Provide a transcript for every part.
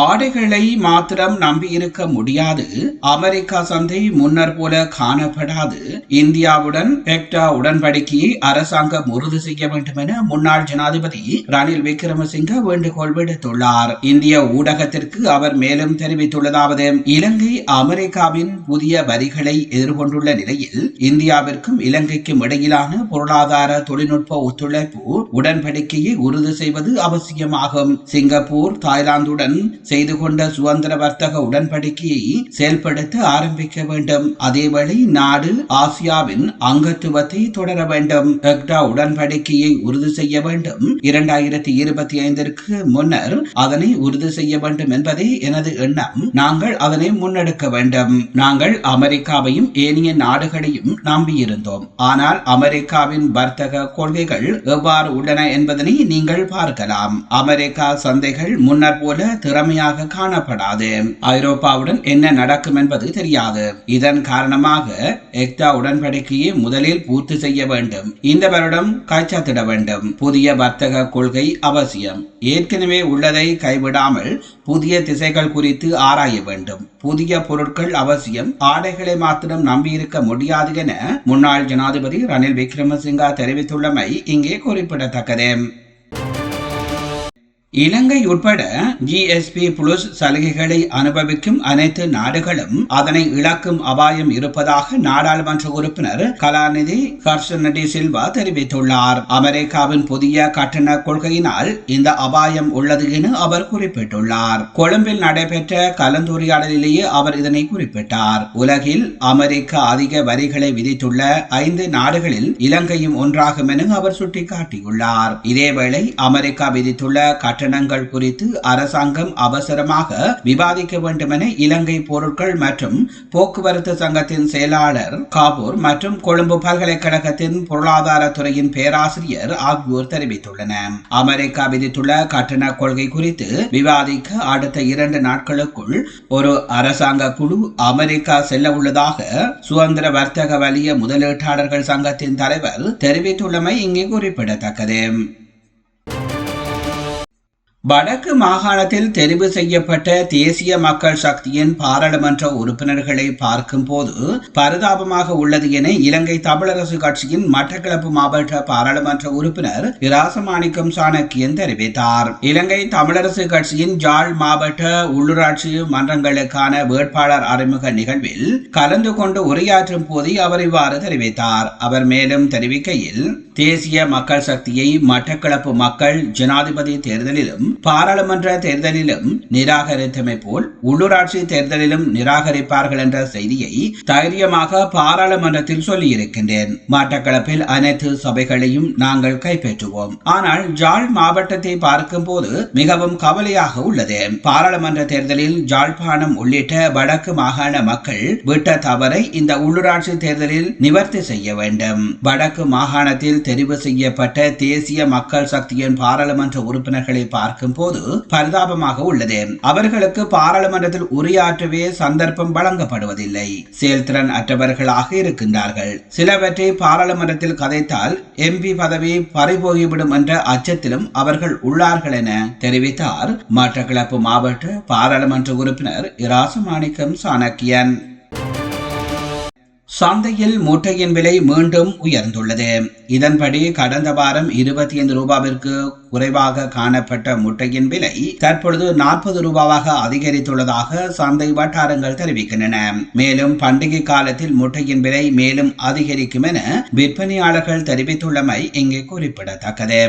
ஆடைகளை மாத்திரம் நம்பியிருக்க முடியாது. அமெரிக்கா சந்தை முன்னர் போல காணப்படாது. இந்தியாவுடன் பெக்டா உடன்படிக்கையை அரசாங்கம் உறுதி செய்ய வேண்டும் என முன்னாள் ஜனாதிபதி ரணில் விக்ரமசிங்க வேண்டுகோள் விடுத்துள்ளார். இந்திய ஊடகத்திற்கு அவர் மேலும் தெரிவித்துள்ளதாவது இலங்கை அமெரிக்காவின் புதிய வரிகளை எதிர்கொண்டுள்ள நிலையில் இந்தியாவிற்கும் இலங்கைக்கும் இடையிலான பொருளாதார தொழில்நுட்ப ஒத்துழைப்பு உடன்படிக்கையை உறுதி செய்வது அவசியமாகும். சிங்கப்பூர் தாய்லாந்துடன் செய்து கொண்ட சுதந்திர வர்த்தக உடன்படிக்கையை செயல்படுத்த ஆரம்பிக்க வேண்டும். அதேவேளை நாடு ஆசியாவின் அங்கத்துவத்தை தொடர வேண்டும். எக்டா உடன்படிக்கையை உறுதி செய்ய வேண்டும். இரண்டாயிரத்தி இருபத்தி ஐந்திற்கு முன்னர் அதனை உறுதி செய்ய வேண்டும் என்பதே எனது எண்ணம். நாங்கள் அதனை முன்னெடுக்க வேண்டும். நாங்கள் அமெரிக்காவையும் ஏனைய நாடுகளையும் நம்பியிருந்தோம். ஆனால் அமெரிக்காவின் வர்த்தக கொள்கைகள் எவ்வாறு உள்ளன என்பதனை நீங்கள் பார்க்கலாம். அமெரிக்கா சந்தைகள் முன்னர் போல திறமை திறமையாக காணப்படாது. ஐரோப்பாவுடன் என்ன நடக்கும் என்பது தெரியாது. இதன் காரணமாக எக்டா உடன்படிக்கையை முதலில் பூர்த்தி செய்ய வேண்டும். இந்த வருடம் காய்ச்சத்திட வேண்டும். புதிய வர்த்தக கொள்கை அவசியம். ஏற்கனவே உள்ளதை கைவிடாமல் புதிய திசைகள் குறித்து ஆராய வேண்டும். புதிய பொருட்கள் அவசியம். ஆடைகளை மாத்திரம் நம்பியிருக்க முடியாது என முன்னாள் ஜனாதிபதி ரணில் விக்ரமசிங்கா தெரிவித்துள்ளமை இங்கே குறிப்பிடத்தக்கது. இலங்கை உட்பட ஜிஎஸ்பி புளுஸ் சலுகைகளை அனுபவிக்கும் அனைத்து நாடுகளும் அதனை இழக்கும் அபாயம் இருப்பதாக நாடாளுமன்ற உறுப்பினர் கலாநிதி ஹர்ஷனடி சில்வா தெரிவித்துள்ளார். அமெரிக்காவின் புதிய கட்டண கொள்கையினால் இந்த அபாயம் உள்ளது என அவர் குறிப்பிட்டுள்ளார். கொழும்பில் நடைபெற்ற கலந்துரையாடலிலேயே அவர் இதனை குறிப்பிட்டார். உலகில் அமெரிக்கா அதிக வரிகளை விதித்துள்ள ஐந்து நாடுகளில் இலங்கையும் ஒன்றாகும் என அவர் சுட்டிக்காட்டியுள்ளார். இதேவேளை அமெரிக்கா விதித்துள்ள கட்டண கட்டணங்கள் குறித்து அரசாங்கம் அவசரமாக விவாதிக்க வேண்டுமென இலங்கை பொருட்கள் மற்றும் போக்குவரத்து சங்கத்தின் செயலாளர் காபூர் மற்றும் கொழும்பு பல்கலைக்கழகத்தின் பொருளாதாரத்துறையின் பேராசிரியர் ஆகியோர் தெரிவித்துள்ளனர். அமெரிக்கா விதித்துள்ள கட்டண கொள்கை குறித்து விவாதிக்க அடுத்த இரண்டு நாட்களுக்குள் ஒரு அரசாங்க குழு அமெரிக்கா செல்ல உள்ளதாக சுதந்திர வர்த்தக வலிய முதலீட்டாளர்கள் சங்கத்தின் தலைவர் தெரிவித்துள்ளமை இங்கே குறிப்பிடத்தக்கது. வடக்கு மாகாணத்தில் தெரிவு செய்யப்பட்ட தேசிய மக்கள் சக்தியின் பாராளுமன்ற உறுப்பினர்களை பார்க்கும் போது பரிதாபமாக உள்ளது என இலங்கை தமிழரசு கட்சியின் மட்டக்களப்பு மாவட்ட பாராளுமன்ற உறுப்பினர் இராசமாணிக்கம் சாணக்கியன் தெரிவித்தார். இலங்கை தமிழரசு கட்சியின் ஜாழ் மாவட்ட உள்ளூராட்சி மன்றங்களுக்கான வேட்பாளர் அறிமுக நிகழ்வில் கலந்து கொண்டு உரையாற்றும் போது அவர் இவ்வாறு தெரிவித்தார். அவர் மேலும் தெரிவிக்கையில் தேசிய மக்கள் சக்தியை மட்டக்களப்பு மக்கள் ஜனாதிபதி தேர்தலிலும் பாராளுமன்ற தேர்தலிலும் நிராகரித்தமை போல் உள்ளூராட்சி தேர்தலிலும் நிராகரிப்பார்கள் என்ற செய்தியை தைரியமாக பாராளுமன்றத்தில் சொல்லியிருக்கின்றேன். மட்டக்களப்பில் அனைத்து சபைகளையும் நாங்கள் கைப்பற்றுவோம். ஆனால் ஜாழ் மாவட்டத்தை பார்க்கும் போது மிகவும் கவலையாக உள்ளது. பாராளுமன்ற தேர்தலில் ஜாழ்ப்பாணம் உள்ளிட்ட வடக்கு மாகாண மக்கள் விட்ட தவறை இந்த உள்ளூராட்சி தேர்தலில் நிவர்த்தி செய்ய வேண்டும். வடக்கு மாகாணத்தில் தெரிவு செய்யப்பட்ட தேசிய மக்கள் சக்தியின் பாராளுமன்ற உறுப்பினர்களை பார்க்கும் போது பரிதாபமாக உள்ளது. அவர்களுக்கு பாராளுமன்றத்தில் உரையாற்றவே சந்தர்ப்பம் வழங்கப்படுவதில்லை. செயல்திறன் அற்றவர்களாக இருக்கின்றார்கள். சிலவற்றை பாராளுமன்றத்தில் கதைத்தால் எம்பி பதவி பறிபோகிவிடும் என்ற அச்சத்திலும் அவர்கள் உள்ளார்கள் என தெரிவித்தார். மட்டக்களப்பு மாவட்ட பாராளுமன்ற உறுப்பினர் இராசமாணிக்கம் சாணக்கியன். சந்தையில் முட்டையின் விலை மீண்டும் உயர்ந்துள்ளது. இதன்படி கடந்த வாரம் இருபத்தி ஐந்து ரூபாவிற்கு குறைவாக காணப்பட்ட முட்டையின் விலை தற்பொழுது நாற்பது ரூபாவாக அதிகரித்துள்ளதாக சந்தை வட்டாரங்கள் தெரிவிக்கின்றன. மேலும் பண்டிகை காலத்தில் முட்டையின் விலை மேலும் அதிகரிக்கும் என விற்பனையாளர்கள் தெரிவித்துள்ளமை இங்கே குறிப்பிடத்தக்கது.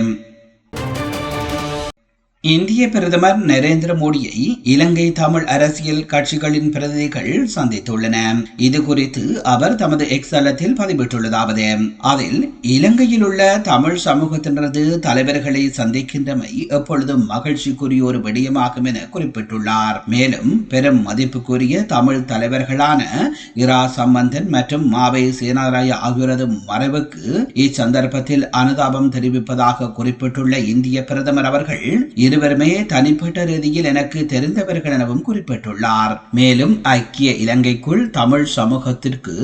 இந்திய பிரதமர் நரேந்திர மோடியை இலங்கை தமிழ் அரசியல் கட்சிகளின் பிரதிநிதிகள் சந்தித்துள்ளன. இது குறித்து அவர் தமது எக்ஸ் தளத்தில் பதிவிட்டுள்ளதாவது. அதில் இலங்கையில் உள்ள தமிழ் சமூகத்தினரது தலைவர்களை சந்திக்கின்றமை எப்பொழுதும் மகிழ்ச்சிக்குரிய ஒரு விடயமாகும் என குறிப்பிட்டுள்ளார். மேலும் பெரும் மதிப்புக்குரிய தமிழ் தலைவர்களான இரா சம்பந்தன் மற்றும் மாவை சேனாராய ஆகியோரது மறைவுக்கு இச்சந்தர்ப்பத்தில் அனுதாபம் தெரிவிப்பதாக குறிப்பிட்டுள்ள இந்திய பிரதமர் அவர்கள் இருவருமே தனிப்பட்ட ரீதியில் எனக்கு தெரிந்தவர்கள் எனவும் குறிப்பிட்டுள்ளார். மேலும் ஐக்கிய இலங்கைக்குள் தமிழ் சமூகத்திற்கு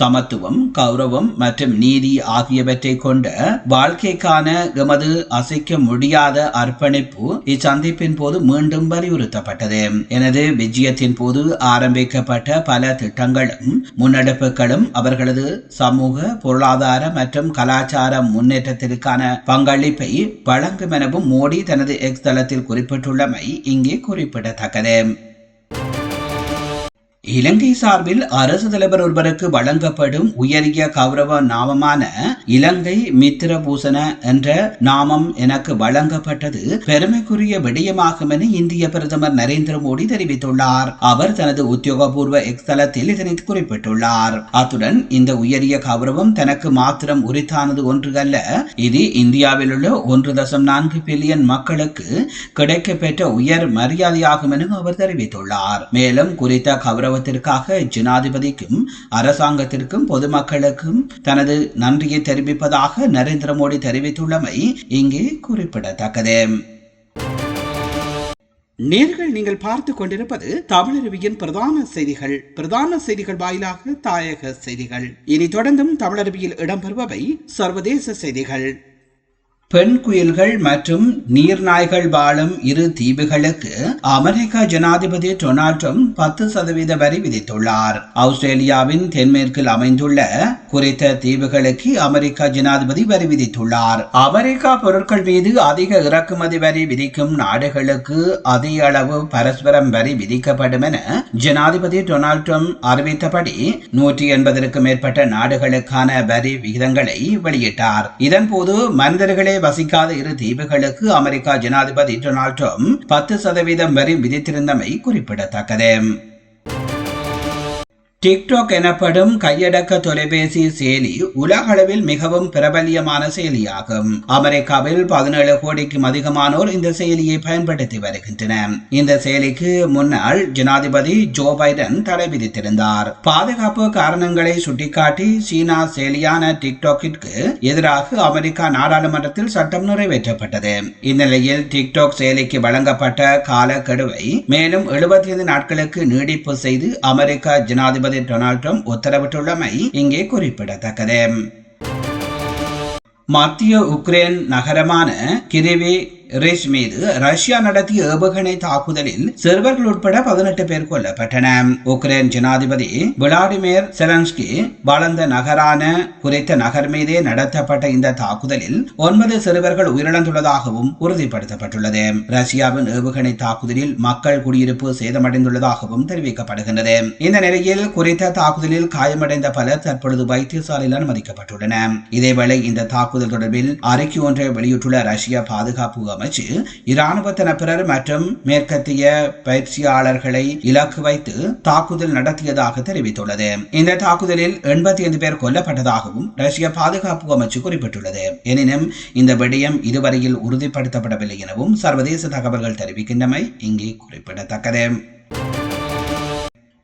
சமத்துவம் கௌரவம் மற்றும் நீதி ஆகியவற்றை கொண்ட வாழ்க்கைக்கான எமது அசைக்க முடியாத அர்ப்பணிப்பு இச்சந்திப்பின் போது மீண்டும் வலியுறுத்தப்பட்டது. எனது விஜயத்தின் போது ஆரம்பிக்கப்பட்ட பல திட்டங்களும் முன்னெடுப்புகளும் அவர்களது சமூக பொருளாதார மற்றும் கலாச்சார முன்னேற்றத்திற்கான பங்களிப்பை வழங்கும் எனவும் மோடி தனது எக்ஸ் தளத்தில் குறிப்பிட்டுள்ளமை இங்கே குறிப்பிடத்தக்கது. இலங்கை சார்பில் அரசு தலைவர் ஒருவருக்கு வழங்கப்படும் உயரிய கௌரவ நாமமான இலங்கை மித்திரபூசண என்ற நாமம் எனக்கு வழங்கப்பட்டது பெருமைக்குரிய விடயமாகும் என இந்திய பிரதமர் நரேந்திர மோடி தெரிவித்துள்ளார். அவர் தனது உத்தியோகபூர்வ எக்ஸ் தளத்தில் இதனை குறிப்பிட்டுள்ளார். அத்துடன் இந்த உயரிய கௌரவம் தனக்கு மாத்திரம் உரித்தானது ஒன்று அல்ல இது இந்தியாவில் உள்ள ஒன்று தசம் நான்கு பில்லியன் மக்களுக்கு கிடைக்கப்பெற்ற உயர் மரியாதையாகும் என அவர் தெரிவித்துள்ளார். மேலும் குறித்த கௌரவ ஆதரவத்திற்காக ஜனாதிபதிக்கும் அரசாங்கத்திற்கும் பொதுமக்களுக்கும் தனது நன்றியை தெரிவிப்பதாக நரேந்திர மோடி தெரிவித்துள்ளமை இங்கே குறிப்பிடத்தக்கது. நேர்கள் நீங்கள் பார்த்து கொண்டிருப்பது தமிழருவியின் பிரதான செய்திகள். பிரதான செய்திகள் வாயிலாக தாயக செய்திகள். இனி தொடர்ந்தும் தமிழருவியில் இடம்பெறுபவை சர்வதேச செய்திகள். பெண் குயில்கள் மற்றும் நீர்நாய்கள் வாழும் இரு தீவுகளுக்கு அமெரிக்க ஜனாதிபதி டொனால்ட் ட்ரம்ப் பத்து சதவீத வரி விதித்துள்ளார். ஆஸ்திரேலியாவின் தென்மேற்கில் அமைந்துள்ள குறித்த தீவுகளுக்கு அமெரிக்க ஜனாதிபதி வரி விதித்துள்ளார். அமெரிக்கா பொருட்கள் மீது அதிக இறக்குமதி வரி விதிக்கும் நாடுகளுக்கு அதிக அளவு பரஸ்பரம் வரி விதிக்கப்படும் என ஜனாதிபதி டொனால்ட் ட்ரம்ப் அறிவித்தபடி நூற்றி எண்பதற்கும் மேற்பட்ட நாடுகளுக்கான வரி விகிதங்களை வெளியிட்டார். இதன்போது மனிதர்களே வசிக்காத இரு தீவுகளுக்கு அமெரிக்கா ஜனாதிபதி டொனால்ட் ட்ரம்ப் பத்து சதவீதம் வரி விதித்திருந்தமை குறிப்பிடத்தக்கது. டிக்டாக் எனப்படும் கையடக்க தொலைபேசி செயலி உலகளவில் மிகவும் பிரபல்யமான செயலியாகும். அமெரிக்காவில் பதினேழு கோடிக்கும் அதிகமானோர் இந்த செயலியை பயன்படுத்தி வருகின்றனர். இந்த செயலிக்கு முன்னாள் ஜனாதிபதி ஜோ பைடன் தடை விதித்திருந்தார். பாதுகாப்பு காரணங்களை சுட்டிக்காட்டி சீனா செயலியான டிக்டாக்கிற்கு எதிராக அமெரிக்கா நாடாளுமன்றத்தில் சட்டம் நிறைவேற்றப்பட்டது. இந்நிலையில் டிக்டாக் செயலிக்கு வழங்கப்பட்ட காலக்கெடுவை மேலும் எழுபத்தி ஐந்து நாட்களுக்கு நீடிப்பு செய்து அமெரிக்கா ஜனாதிபதி டொனால்ட் ட்ரம்ப் உத்தரவிட்டுள்ளமை இங்கே குறிப்பிடத்தக்கது. மத்திய உக்ரைன் நகரமான கிரிவி ரிஷ் மீது ரஷ்யா நடத்திய ஏவுகணை தாக்குதலில் சிறுவர்கள் உட்பட பதினெட்டு பேர் கொல்லப்பட்டன. உக்ரைன் ஜனாதிபதி விளாடிமிர் செலன்ஸ்கி வளர்ந்த நகரான குறித்த நகர் மீதே நடத்தப்பட்ட இந்த தாக்குதலில் ஒன்பது சிறுவர்கள் உயிரிழந்துள்ளதாகவும் உறுதிப்படுத்தப்பட்டுள்ளது. ரஷ்யாவின் ஏவுகணை தாக்குதலில் மக்கள் குடியிருப்பு சேதமடைந்துள்ளதாகவும் தெரிவிக்கப்படுகின்றது. இந்த நிலையில் குறித்த தாக்குதலில் காயமடைந்த பலர் தற்பொழுது வைத்தியசாலையில் அனுமதிக்கப்பட்டுள்ளனர். இதேவேளை இந்த தாக்குதல் தொடர்பில் அறிக்கை ஒன்றை வெளியிட்டுள்ள ரஷ்ய பாதுகாப்பு அமைச்சு இராணுவ மற்றும் மேற்கத்திய பயிற்சியாளர்களை இலக்கு வைத்து தாக்குதல் நடத்தியதாக தெரிவித்துள்ளது. இந்த தாக்குதலில் எண்பத்தி ஐந்து பேர் கொல்லப்பட்டதாகவும் ரஷ்ய பாதுகாப்பு அமைச்சு குறிப்பிட்டுள்ளது. எனினும் இந்த விடயம் இதுவரையில் உறுதிப்படுத்தப்படவில்லை எனவும் சர்வதேச தகவல்கள் தெரிவிக்கின்றமை இங்கே குறிப்பிடத்தக்கது.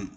am.